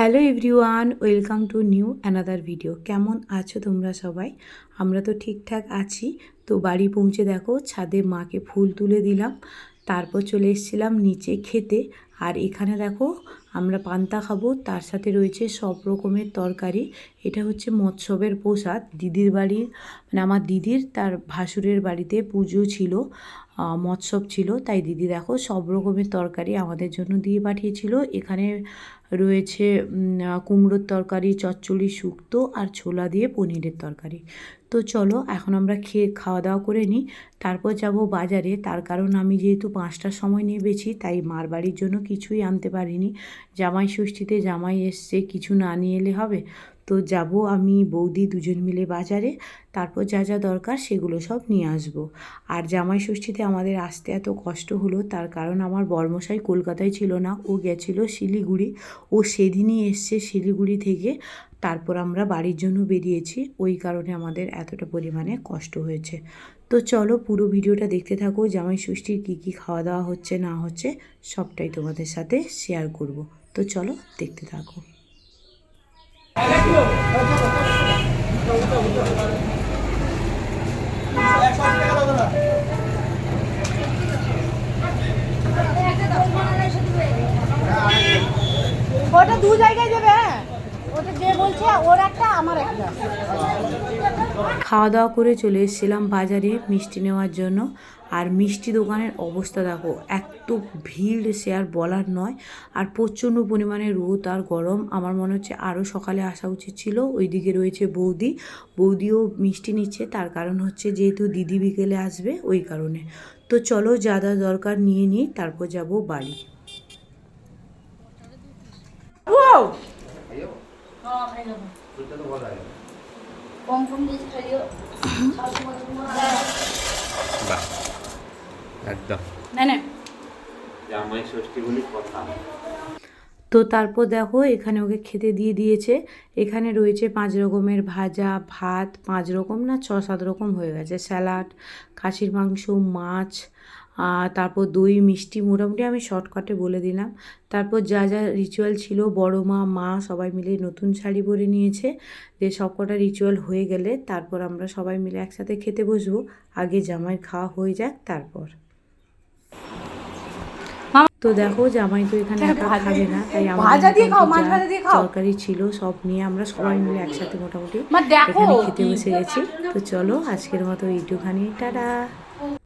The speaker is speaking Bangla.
Hello everyone, welcome to new another video. কেমন আছো তোমরা সবাই? আমরা তো ঠিকঠাক আছি। তো বাড়ি পৌঁছে দেখো, ছাদে মাকে ফুল তুলে দিলাম। তারপর চলে এসেছিলাম নিচে খেতে। আর এখানে দেখো, আমরা পান্তা খাব। তার সাথে রয়েছে সব রকমের তরকারি। এটা হচ্ছে মৎসবের প্রসাদ। দিদির বাড়ির মানে আমার দিদির, তার ভাসুরের বাড়িতে পুজো ছিল। মৎসব ছিল। তাই দিদি দেখো সব রকমের তরকারি আমাদের জন্য দিয়ে পাঠিয়েছিল। এখানে রয়েছে কুমড়োর তরকারি, চচ্চড়ি শুক্তো আর ছোলা দিয়ে পনিরের তরকারি। তো চলো এখন আমরা খেয়ে খাওয়া দাওয়া করে নিই। তারপর যাব বাজারে। তার কারণ আমি যেহেতু পাঁচটার সময় নিয়ে বেছি, তাই মার বাড়ির জন্য কিছুই আনতে পারিনি। জামাই ষষ্ঠীতে জামাই এসছে, কিছু না নিয়ে এলে হবে? তো যাব আমি, বৌদি দুজন মিলে বাজারে। তারপর যা যা দরকার সেগুলো সব নিয়ে আসব। আর জামাই ষষ্ঠীতে আমাদের আসতে এত কষ্ট হলো, তার কারণ আমার বর্মশাই কলকাতায় ছিল না। ও গেছিল শিলিগুড়ি। ও সেদিনই এসছে শিলিগুড়ি থেকে। তারপর আমরা বাড়ির জন্য বেরিয়েছি। ওই কারণে আমাদের এতটা পরিমাণে কষ্ট হয়েছে। তো চলো পুরো ভিডিওটা দেখতে থাকো জামাই ষষ্ঠীর কী কী খাওয়া দাওয়া হচ্ছে না হচ্ছে, সবটাই তোমাদের সাথে শেয়ার করব। তো চলো দেখতে থাকো। ওটা দু জায়গায় যাবে হ্যাঁ। ওটা যে বলছে ওর একটা আমার একটা। খাওয়া দাওয়া করে চলে এসেছিলাম বাজারে মিষ্টি নেওয়ার জন্য। আর মিষ্টি দোকানের অবস্থা দেখো এত ভিড় সে আর বলার নয়। আর প্রচণ্ড পরিমাণে রোদ আর গরম। আমার মনে হচ্ছে আরও সকালে আসা উচিত ছিল। ওইদিকে রয়েছে বৌদি। বৌদিও মিষ্টি নিচ্ছে। তার কারণ হচ্ছে যেহেতু দিদি বিকেলে আসবে ওই কারণে। তো চলো যা যা দরকার নিয়ে নিই তারপর যাব বাড়ি। কম একদম। না না। জামাই ষষ্ঠী বলি কথা তো তারপর দেখো এখানে ওকে খেতে দিয়ে দিয়েছে। এখানে রয়েছে পাঁচ রকমের ভাজা ভাত পাঁচ রকম না ছ সাত রকম হয়ে গেছে। স্যালাড খাসির মাংস মাছ তারপর দই মিষ্টি মোটামুটি আমি শর্টকাটে বলে দিলাম। তারপর যা যা রিচুয়াল ছিল বড় মা মা সবাই মিলে নতুন শাড়ি পরে নিয়েছে। যে সব কটা রিচুয়াল হয়ে গেলে তারপর আমরা সবাই মিলে একসাথে খেতে বসবো। আগে জামাই খাওয়া হয়ে যাক তারপর। তো দেখো জামাই তো এখানে একা খাবে না তাই খাও। তরকারি ছিল সব নিয়ে আমরা সবাই মিলে একসাথে মোটামুটি এখানে খেতে বসে গেছি। তো চলো আজকের মতো এইটুখানি টাটা।